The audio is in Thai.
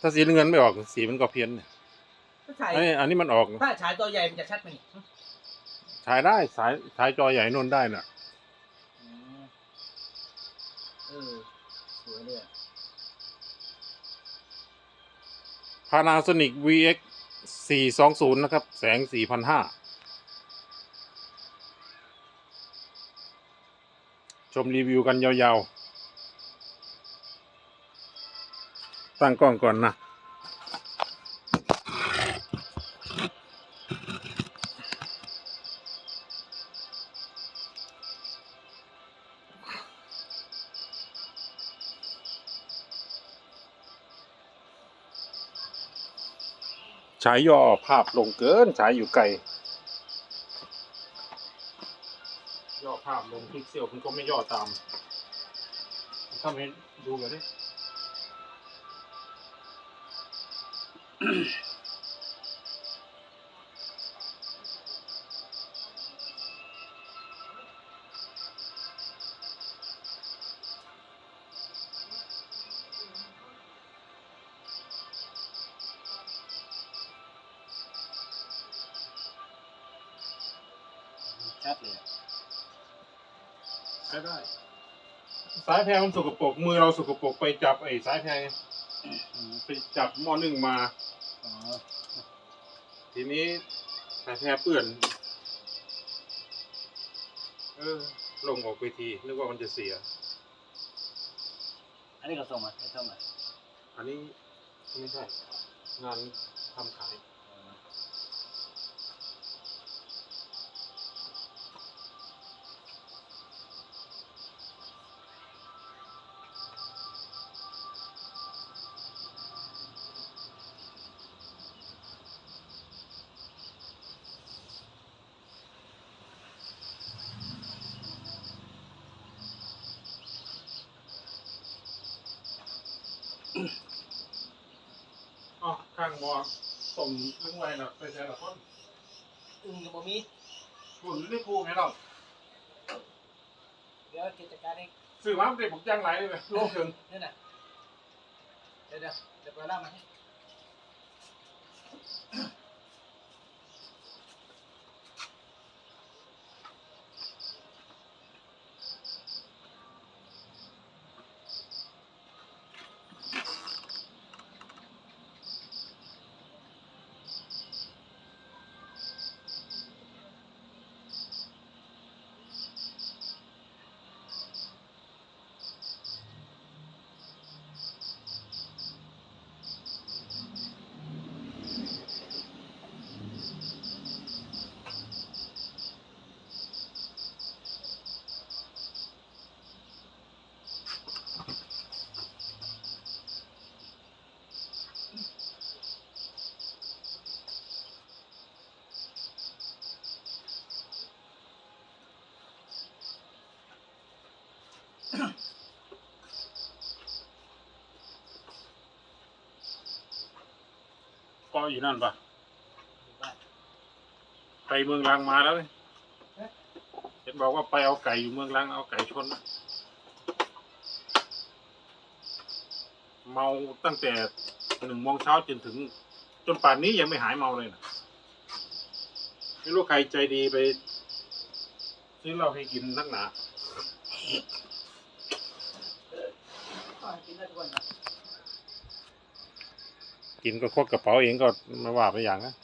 ถ้าสีน้ำเงินไม่ออกสีมันก็เพี้ยนเนี่ยถ้าฉายอันนี้อันนี้มันออกถ้าฉายตัวใหญ่มันจะชัดไหมนี่ฉายได้สายฉายจอใหญ่นนได้น่ะ อืมเออสวยเลยอะ Panasonic VX 420 นะครับ แสง 4,500 ชมรีวิวกันยาวๆ ตั้งกล้องก่อนนะฉายย่อภาพลงเกินฉายอยู่ไกลย่อภาพลงพิกเซลมันก็ไม่ย่อตามทำให้ดูกัน ชัดเลยอะใช้ได้ สายแพรมันสกปรกมือเราสกปรกไปจับไอ้สายแพรไงอืมไปจับหม้อนึ่งมาอ๋อ ทีนี้สายแพรเปื้อน เออ ลงออกไปที นึกว่ามันจะเสีย อันนี้ก็ส่งมาให้ส่งมาอันนี้ไม่ใช่ งานทำขาย ข้างหมอต้มเรื่องไว้นะไปใช้ละคนอึ้งกับบ่มีคุณนี่ครูไหมเราเดี๋ยวกิจการเองสื่อมาเด็กผมจ้างไหลเลยไหมโลกถึงนี่น่ะเดี๋ยวเดี๋ยวเดี๋ยวไปล่ามาให้ ก็อยู่นั่นปะไปเมืองลังมาแล้วเลยเห็นบอกว่าไปเอาไก่อยู่เมืองลังเอาไก่ชนน่ะเมาตั้งแต่หนึ่งโมงเช้าจนถึง จนป่านนี้ยังไม่หายเมาเลยนะไม่รู้ใครใจดีไปซื้อเหล้าให้กินนักหนา อ่ากินได้ทุกวันนะกินก็ควักกระเป๋าเองก็ไม่ว่าไปอย่างนะ